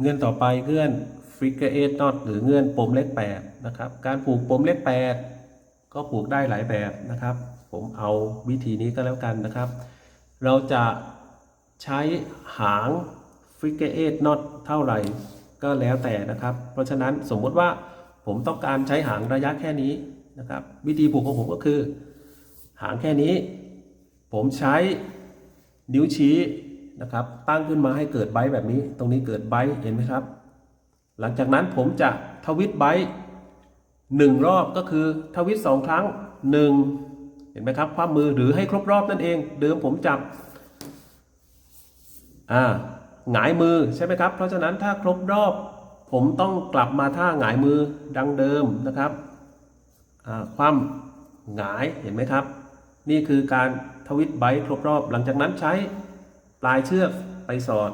เงื่อนต่อไปเงื่อน figure eight knot หรือเงื่อนปมเลข8นะครับการผูกปมเลข8ก็ผูกได้หลายแบบนะครับ ผมเอาวิธีนี้ก็แล้วกันนะครับ เราจะใช้หาง figure eight knot เท่าไหร่ก็แล้วแต่นะครับ เพราะฉะนั้นสมมติว่าผมต้องการใช้หางระยะแค่นี้นะครับ วิธีผูกของผมก็คือ หางแค่นี้ ผมใช้นิ้วชี้ นะครับ ตั้งขึ้นมาให้เกิดไบต์แบบนี้ ตรงนี้เกิดไบต์เห็นไหมครับ หลังจากนั้นผมจะทวิตไบต์หนึ่งรอบก็คือทวิตสองครั้งหนึ่งเห็นไหมครับ ความมือหรือให้ครบรอบนั่นเอง เดิมผมจับอ่าหงายมือใช่ไหมครับ เพราะฉะนั้นถ้าครบรอบ ผมต้องกลับมาท่าหงายมือดังเดิมนะครับอ่าความหงายเห็นไหมครับ นี่คือการทวิตไบต์ครบรอบ หลังจากนั้นใช้ ปลายเชือกไปสอด